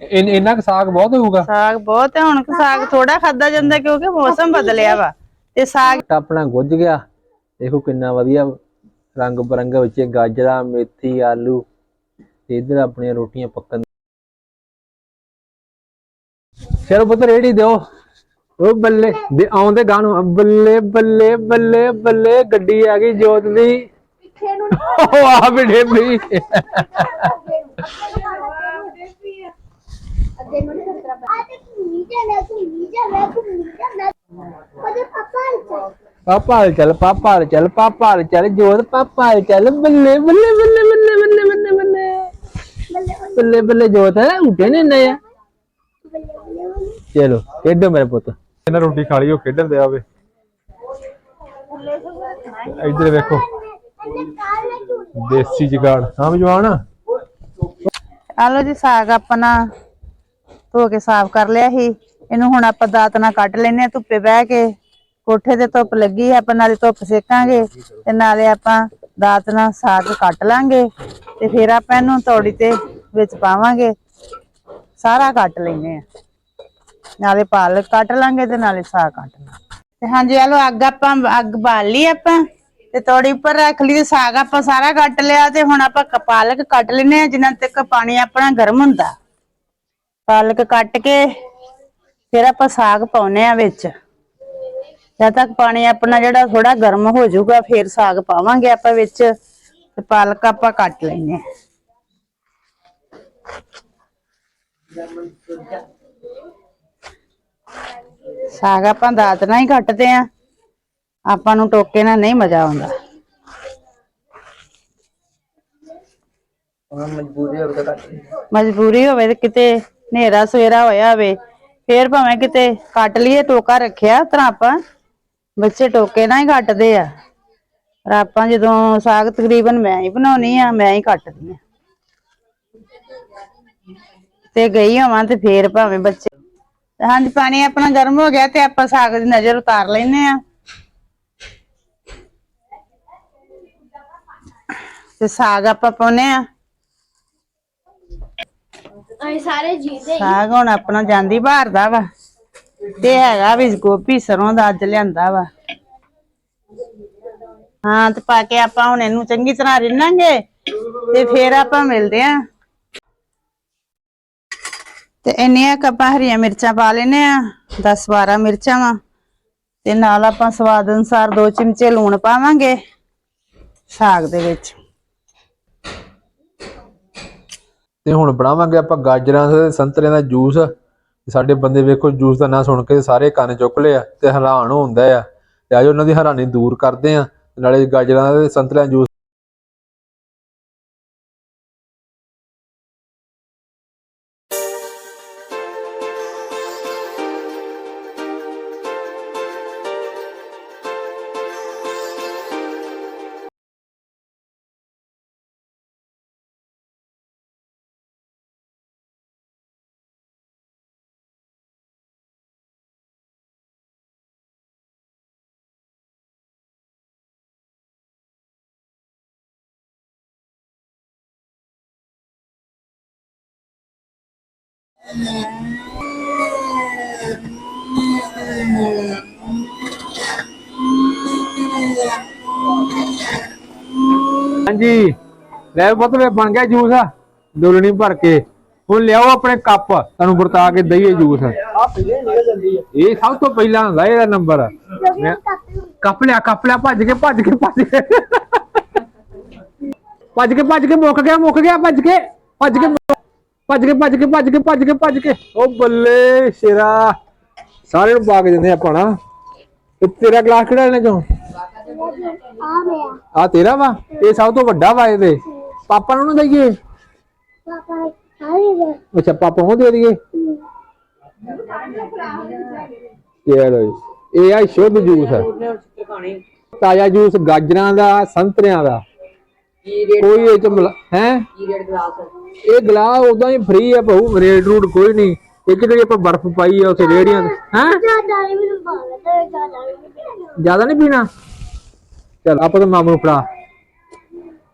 ਇਨ- ਇੰਨਾ ਕੁ ਸਾਗ ਬਹੁਤ ਹੋਊਗਾ? ਸਾਗ ਬਹੁਤ ਹੈ ਹੁਣ ਸਾਗ ਥੋੜਾ ਖਾਦਾ ਜਾਂਦਾ ਕਿਉਂਕਿ ਮੌਸਮ ਬਦਲਿਆ ਵਾ। ਤੇ ਸਾਗ ਆਪਣਾ ਗੁੱਝ ਗਿਆ। ਦੇਖੋ ਕਿੰਨਾ ਵਧੀਆ ਰੰਗ ਬਰੰਗਾ ਵਿੱਚ ਗਾਜਰਾਂ ਮੇਥੀ ਆਲੂ ਤੇ ਇਧਰ ਆਪਣੀਆਂ ਰੋਟੀਆਂ ਪੱਕਣ ਚਲੋ ਪੁੱਤ ਰੇੜੀ ਦਿਓ। ਉਹ ਬੱਲੇ ਦੇ ਆਉਂਦੇ ਗਾਣੋ ਬੱਲੇ ਬੱਲੇ ਬੱਲੇ ਬੱਲੇ ਗੱਡੀ ਆ ਗਈ ਜੋਤ ਦੀ। ਉਹ ਆ ਵੀ ਡੇਬੀ ਅੱਗੇ ਨੂੰ ਨਹੀਂ ਕਰਦਾ ਆ ਤੇ ਘੁੰਮੀ ਜਾਣਾ ਘੁੰਮੀ ਜਾਣਾ ਘੁੰਮੀ ਜਾਣਾ ਉਹਦੇ ਪਾਪਾ ਨੂੰ ਪਾਪਾ ਹਾਲ ਚੱਲ ਪਾਪਾ ਹਾਲ ਚੱਲ ਪਾਪਾ ਹਾਲ ਚੱਲ ਜੋਤ ਪਾਪਾ ਹਾਲ ਚੱਲ ਬੱਲੇ ਬੱਲੇ ਬੱਲੇ ਬੱਲੇ ਬੱਲੇ ਬੱਲੇ ਬੱਲੇ। ਬੱਲੇ ਬੱਲੇ। ਜੋਤ ਹੈ ਉੱਠੇ ਨੇ ਆ? ਚਲੋ ਖੇਡੋ ਮੇਰੇ ਪੁੱਤ। ਇਹਨਾਂ ਰੋਟੀ ਖਾ ਲਈ ਉਹ ਖੇਡਣ ਦੇ ਆਵੇ। ਇੱਧਰ ਵੇਖੋ। ਦੇਸੀ ਜਗਾੜ। ਹਾਂ ਜਵਾਨ। ਆਲੋ ਜੀ ਸਾਗ ਆਪਣਾ। ਧੋ ਕੇ ਸਾਫ਼ ਕਰ ਲਿਆ ਸੀ। ਇਹਨੂੰ ਹੁਣ ਆਪਾਂ ਦਾਤ ਨਾਲ ਕੱਟ ਲੈਨੇ ਆ ਧੁੱਪੇ ਬਹਿ ਕੇ। ਕੋਠੇ ਤੇ ਧੁੱਪ ਲੱਗੀ ਹੈ, ਆਪਾਂ ਨਾਲੇ ਧੁੱਪ ਸੇਕਾਂਗੇ ਤੇ ਨਾਲੇ ਆਪਾਂ ਦਾਤ ਨਾਲ ਸਾਗ ਕੱਟ ਲਾਂਗੇ ਤੇ ਫਿਰ ਆਪਾਂ ਇਹਨੂੰ ਤੌੜੀ ਤੇ ਵਿੱਚ ਪਾਵਾਂਗੇ। ਸਾਰਾ ਕੱਟ ਲੈਨੇ ਆ ਨਾਲੇ ਪਾਲਕ ਕੱਟ ਲਾਂਗੇ ਤੇ ਨਾਲੇ ਸਾਗ ਕੱਟ ਲਾਂਗੇ। ਤੇ ਹਾਂਜੀ ਆਲੋ ਅੱਗ ਆਪਾਂ, ਅੱਗ ਬਾਲ ਲਈ ਆਪਾਂ ਤੇ ਤੌੜੀ ਉੱਪਰ ਰੱਖ ਲਈ ਤੇ ਸਾਗ ਆਪਾਂ ਸਾਰਾ ਕੱਟ ਲਿਆ ਤੇ ਹੁਣ ਆਪਾਂ ਪਾਲਕ ਕੱਟ ਲੈਨੇ ਆ ਜਿੰਨਾ ਤੱਕ ਪਾਣੀ ਆਪਣਾ ਗਰਮ ਹੁੰਦਾ। ਪਾਲਕ ਕੱਟ ਕੇ ਫਿਰ ਆਪਾਂ ਸਾਗ ਪਾਉਨੇ ਆ ਵਿੱਚ। ਜਦ ਤੱਕ ਪਾਣੀ ਆਪਣਾ ਜਿਹੜਾ ਥੋੜਾ ਗਰਮ ਹੋ ਜਾਊਗਾ ਫਿਰ ਸਾਗ ਪਾਵਾਂਗੇ ਆਪਾਂ ਵਿੱਚ ਤੇ ਪਾਲਕ ਆਪਾਂ ਕੱਟ ਲੈਨੇ ਆ ਸਾਗ ਆਪਾਂ ਦਾਤ ਨਾਲ ਹੀ ਕੱਟਦੇ ਆ ਆਪਾਂ ਨੂੰ ਟੋਕੇ ਨਾਲ ਨਹੀਂ ਮਜ਼ਾ ਆਉਂਦਾ। ਮਜਬੂਰੀ ਹੋਵੇ ਤੇ ਕਿਤੇ ਹਨੇਰਾ ਸਵੇਰਾ ਹੋਇਆ ਹੋਵੇ ਫੇਰ ਭਾਵੇਂ ਕਿਤੇ ਕੱਟ ਲਈਏ, ਟੋਕਾ ਰੱਖਿਆ, ਤਾਂ ਆਪਾਂ ਬੱਚੇ ਟੋਕੇ ਨਾਲ ਹੀ ਕੱਟਦੇ ਆ। ਪਰ ਆਪਾਂ ਜਦੋਂ ਸਾਗ ਤਕਰੀਬਨ ਮੈਂ ਹੀ ਬਣਾਉਣੀ ਆ, ਮੈਂ ਹੀ ਕੱਟਦੀ ਆ। ਤੇ ਗਈ ਹੋਵਾਂ ਤੇ ਫੇਰ ਭਾਵੇਂ ਬੱਚੇ ਹਾਂਜੀ, ਪਾਣੀ ਆਪਣਾ ਗਰਮ ਹੋ ਗਿਆ ਤੇ ਆਪਾਂ ਸਾਗ ਦੀ ਨਜ਼ਰ ਉਤਾਰ ਲੈਨੇ ਆ। ਤੇ ਸਾਗ ਆਪਾਂ ਪਾਉਨੇ ਆ। ਅਸੀਂ ਸਾਰੇ ਜੀਦੇ ਸਾਗ ਹੁਣ ਆਪਣਾ ਜਾਂਦੀ ਬਾਹਰ ਦਾ ਵਾ। ਤੇ ਹੈਗਾ ਵੀ ਗੋਭੀ ਸਰੋਂ ਦਾ ਅੱਜ ਲਿਆਂਦਾ ਵਾ। ਹਾਂ, ਤੇ ਪਾ ਕੇ ਆਪਾਂ ਹੁਣ ਇਹਨੂੰ ਚੰਗੀ ਤਰ੍ਹਾਂ ਰਿੰਨਾਂਗੇ, ਤੇ ਫੇਰ ਆਪਾਂ ਮਿਲਦੇ ਆਂ। ਤੇ ਇੰਨੀਆਂ ਕੱਪਾਂ ਹਰੀਆਂ ਮਿਰਚਾਂ ਪਾ ਲੈਨੇ ਆ 10 12 ਮਿਰਚਾਂ ਵਾ। ਤੇ ਨਾਲ ਆਪਾਂ ਸਵਾਦ ਅਨੁਸਾਰ ਦੋ ਚਮਚੇ ਲੂਣ ਪਾਵਾਂਗੇ, ਸਾਗ ਦੇ ਵਿੱਚ। ਤੇ ਹੁਣ ਬਣਾਵਾਂਗੇ ਆਪਾਂ ਗਾਜਰਾਂ ਤੇ ਸੰਤਰਿਆਂ ਦਾ ਜੂਸ। ਸਾਡੇ ਬੰਦੇ ਵੇਖੋ, ਜੂਸ ਦਾ ਨਾਂ ਸੁਣ ਕੇ ਸਾਰੇ ਕੰਨ ਚੁੱਕ ਲਏ ਆ ਤੇ ਹੈਰਾਨ ਹੁੰਦਾ ਆ। ਤੇ ਅੱਜ ਉਹਨਾਂ ਦੀ ਹੈਰਾਨੀ ਦੂਰ ਕਰਦੇ ਆ। ਨਾਲੇ ਗਾਜਰਾਂ ਤੇ ਸੰਤਰਿਆਂ ਦਾ ਜੂਸ ਹਾਂਜੀ। ਲੈ ਪੁੱਤ ਵੇ ਬਣ ਗਿਆ ਜੂਸ। ਡੋਲਣੀ ਭਰ ਕੇ। ਹੁਣ ਲਿਆਓ ਆਪਣੇ ਕੱਪ। ਤੁਹਾਨੂੰ ਵਰਤਾ ਕੇ ਦਈਏ ਜੂਸ। ਆ ਪਹਿਲੇ ਨਿਕਲ ਜਾਂਦੀ ਹੈ ਇਹ ਸਭ ਤੋਂ ਪਹਿਲਾਂ ਹੁੰਦਾ ਇਹਦਾ ਨੰਬਰ। ਕੱਪ ਲਿਆ ਕੱਪ ਲਿਆ, ਭੱਜ ਕੇ ਭੱਜ ਕੇ ਭੱਜ ਕੇ। ਭੱਜ ਕੇ ਭੱਜ ਕੇ ਮੁੱਕ ਗਿਆ ਮੁੱਕ ਗਿਆ, ਭੱਜ ਕੇ ਭੱਜ ਕੇ ਭੱਜ ਕੇ ਭੱਜ ਕੇ ਭੱਜ ਕੇ ਭੱਜ ਕੇ ਭੱਜ ਕੇ। ਉਹ ਬੱਲੇ ਸ਼ੇਰਾ। ਸਾਰੇ ਨੂੰ ਪਾ ਕੇ ਦਿੰਦੇ ਆਪਾਂ ਨਾ। ਤੇ ਤੇਰਾ ਗਲਾਸ ਕਿਹੜਾ ਲੈਣੇ ਚੋਂ? ਆ ਮੇਰਾ ਆ ਤੇਰਾ ਵਾ? ਇਹ ਸਭ ਤੋਂ ਵੱਡਾ ਵਾ ਇਹਦੇ। ਪਾਪਾ ਨੂੰ ਨਾ ਦਈਏ। ਪਾਪਾ ਹਾਏ ਦੇ ਅੱਛਾ, ਪਾਪਾ ਨੂੰ ਦੇ ਦਈਏ। ਚਲੋ ਇਹ ਆ ਸ਼ੁੱਧ ਜੂਸ। ਹੈ ਤਾਜ਼ਾ ਜੂਸ ਗਾਜਰਾਂ ਦਾ, ਸੰਤਰਿਆਂ ਦਾ। ਕੋਈ ਇਹ ਚ ਹੈ? ਇਹ ਗਲਾਸ ਉਦਾਂ ਹੀ ਫ੍ਰੀ ਆ ਭਾਊ ਰੇਡ ਰੂਡ ਕੋਈ ਨਹੀਂ। ਇਹ ਜਿਹੜੀ ਆਪਾਂ ਬਰਫ਼ ਪਾਈ ਆ ਉਥੇ ਰੇੜੀਆਂ ਤੇ ਹੈ? ਜ਼ਿਆਦਾ ਨਹੀਂ ਪੀਣਾ। ਜ਼ਿਆਦਾ ਨਹੀਂ ਪੀਣਾ? ਚਲ ਆਪਾਂ ਤਾਂ ਮਾਮੂ ਨੂੰ ਫੜਾ।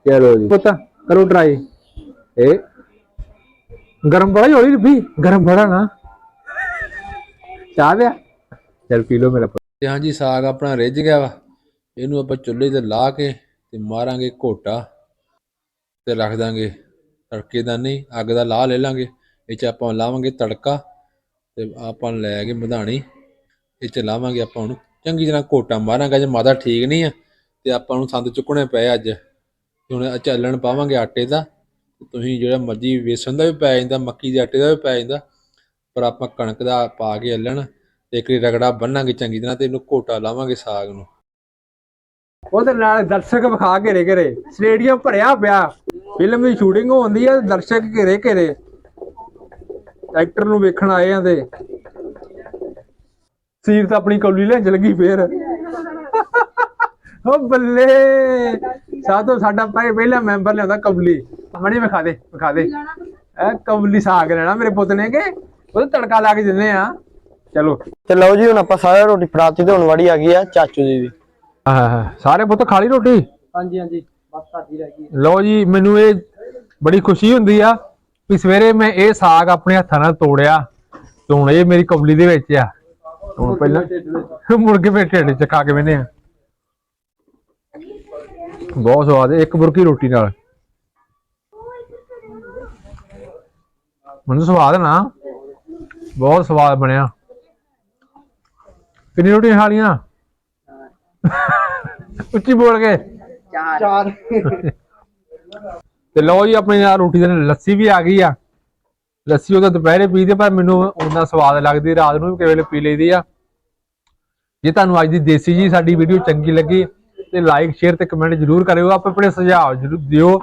ਚਲੋ ਜੀ। ਪੁੱਤ ਕਰੋ ਟਰਾਈ ਇਹ? ਗਰਮ ਬੜਾ ਹੀ ਹੌਲੀ ਵੀ ਗਰਮ ਬੜਾ ਨਾ। ਚਾਹ ਦਿਆ ਚਲ ਪੀ ਲਓ ਮੇਰਾ ਪੁੱਤ। ਤੇ ਹਾਂਜੀ ਸਾਗ ਆਪਣਾ ਰਿੱਝ ਗਿਆ ਵਾ। ਇਹਨੂੰ ਆਪਾਂ ਚੁੱਲ੍ਹੇ ਤੇ ਲਾ ਕੇ ਤੇ ਮਾਰਾਂਗੇ ਘੋਟਾ। ਤੇ ਰੱਖ ਦਾਂਗੇ। ਤੜਕੇ ਦਾ ਨਹੀਂ, ਅੱਗ ਦਾ ਲਾਹ ਲੈ ਲਾਂਗੇ। ਇਹ ਚ ਆਪਾਂ ਲਾਵਾਂਗੇ ਤੜਕਾ ਤੇ ਆਪਾਂ ਲੈ ਕੇ ਮਧਾਣੀ। ਇਹ ਚ ਲਾਵਾਂਗੇ ਆਪਾਂ ਉਹਨੂੰ। ਚੰਗੀ ਤਰ੍ਹਾਂ ਘੋਟਾ ਮਾਰਾਂਗੇ। ਜੇ ਮਾਦਾ ਠੀਕ ਨਹੀਂ ਆ ਤੇ ਆਪਾਂ ਨੂੰ ਸੰਦ ਚੁੱਕਣੇ ਪਏ ਅੱਜ। ਹੁਣ ਚੱਲਣ ਪਾਵਾਂਗੇ ਆਟੇ ਦਾ। ਤੁਸੀਂ ਜਿਹੜਾ ਮਰਜ਼ੀ ਵੇਸਣ ਦਾ ਵੀ ਪੈ ਜਾਂਦਾ, ਮੱਕੀ ਦੇ ਆਟੇ ਦਾ ਵੀ ਪੈ ਜਾਂਦਾ, ਪਰ ਆਪਾਂ ਕਣਕ ਦਾ ਪਾ ਕੇ ਹੱਲਣ ਤੇ ਇੱਕ ਰਗੜਾ ਬੰਨਾਂਗੇ ਚੰਗੀ ਤਰ੍ਹਾਂ ਤੇ ਇਹਨੂੰ ਘੋਟਾ ਲਾਵਾਂਗੇ ਸਾਗ ਨੂੰ। ਉਹਦੇ ਨਾਲ ਦਰਸ਼ਕ ਵਿਖਾ ਘੇਰੇ ਘੇਰੇ। ਸਟੇਡੀਅਮ ਭਰਿਆ ਪਿਆ। ਫਿਲਮ ਦੀ ਸ਼ੂਟਿੰਗ ਹੁੰਦੀ ਆ, ਦਰਸ਼ਕ ਘੇਰੇ ਘੇਰੇ। ਐਕਟਰ ਨੂੰ ਵੇਖਣ ਆਏ ਆ ਤੇ। ਸੀਰ ਤਾਂ ਆਪਣੀ ਕੌਲੀ ਲੈਣ ਲੱਗੀ ਫੇਰ। ਓ ਬੱਲੇ। ਸਾਤੋਂ ਸਾਡਾ ਪਹਿ- ਪਹਿਲਾ ਮੈਂਬਰ ਲਿਆਉਂਦਾ ਕਬਲੀ ਮਣੀ ਵਿਖਾ ਦੇ ਵਿਖਾ ਦੇ। ਇਹ ਕਬਲੀ ਸਾਗ ਲੈਣਾ ਮੇਰੇ ਪੁੱਤ ਨੇ ਕਿ ਉਹ ਤੜਕਾ ਲਾ ਕੇ ਦਿੰਨੇ ਆ। ਚਲੋ। ਤੇ ਲਓ ਜੀ, ਹੁਣ ਆਪਾਂ ਸਾਰਾ ਰੋਟੀ ਫੜਾਤੀ ਤੇ ਹੁਣ ਵਾੜੀ ਆ ਗਈ ਆ ਚਾਚੂ ਜੀ ਦੀ ਆਹ ਸਾਰੇ ਪੁੱਤ ਖਾ ਲਈ ਰੋਟੀ? ਹਾਂਜੀ ਹਾਂਜੀ। ਬਸ ਸਾਡੀ ਰਹਿ ਗਈ ਲਓ ਜੀ ਮੈਨੂੰ ਇਹ ਬੜੀ ਖੁਸ਼ੀ ਹੁੰਦੀ ਆ ਕਿ ਸਵੇਰੇ ਮੈਂ ਇਹ ਸਾਗ ਆਪਣੇ ਹੱਥਾਂ ਨਾਲ ਤੋੜਿਆ। ਤੇ ਹੁਣ ਇਹ ਮੇਰੀ ਕਬਲੀ ਦੇ ਵਿੱਚ ਆ। ਹੁਣ ਪਹਿਲਾਂ ਮੁੜ ਕੇ ਮੇਰੇ ਢਿੱਡ ਚ ਖਾ ਕੇ ਬਹਿਨੇ ਆ। ਬਹੁਤ ਸਵਾਦ ਹੈ ਇੱਕ ਬੁਰਕੀ ਰੋਟੀ ਨਾਲ। ਮੈਨੂੰ ਸਵਾਦ ਨਾ। ਬਹੁਤ ਸਵਾਦ ਬਣਿਆ। ਕਿੰਨੀ ਰੋਟੀਆਂ ਖਾ ਲੀਆਂ ਉੱਚੀ ਬੋਲ ਕੇ। ਚਾਰ। ਤੇ ਲਓ ਜੀ ਆਪਣੀ ਨਾਲ ਰੋਟੀ ਦੇ ਨਾਲ ਲੱਸੀ ਵੀ ਆ ਗਈ ਆ। ਲੱਸੀ ਉਹਦਾ ਦੁਪਹਿਰੇ ਪੀਦੇ ਪਰ ਮੈਨੂੰ ਉਹਨਾਂ ਸਵਾਦ ਲੱਗਦੀ ਰਾਤ ਨੂੰ ਵੀ ਕਿਸੇ ਵੇਲੇ ਪੀ ਲਈਦੀ ਆ। ਜੇ ਤੁਹਾਨੂੰ ਅੱਜ ਦੀ ਦੇਸੀ ਜੀ ਸਾਡੀ ਵੀਡੀਓ ਚੰਗੀ ਲੱਗੀ ਤੇ ਲਾਈਕ ਸ਼ੇਅਰ ਤੇ ਕਮੈਂਟ ਜਰੂਰ ਕਰਿਓ। ਆਪ ਆਪਣੇ ਸੁਝਾਅ ਜਰੂਰ ਦਿਓ।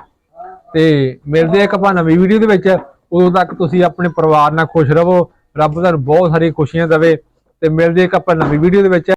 ਤੇ ਮਿਲਦੇ ਆ ਇੱਕ ਆਪਾਂ ਨਵੀਂ ਵੀਡੀਓ ਦੇ ਵਿੱਚ। ਉਦੋਂ ਤੱਕ ਤੁਸੀਂ ਆਪਣੇ ਪਰਿਵਾਰ ਨਾਲ ਖੁਸ਼ ਰਹੋ। ਰੱਬ ਤੁਹਾਨੂੰ ਬਹੁਤ ਸਾਰੀ ਖੁਸ਼ੀਆਂ ਦੇਵੇ। ਤੇ ਮਿਲਦੇ ਆ ਇੱਕ ਆਪਾਂ ਨਵੀਂ ਵੀਡੀਓ ਦੇ ਵਿੱਚ।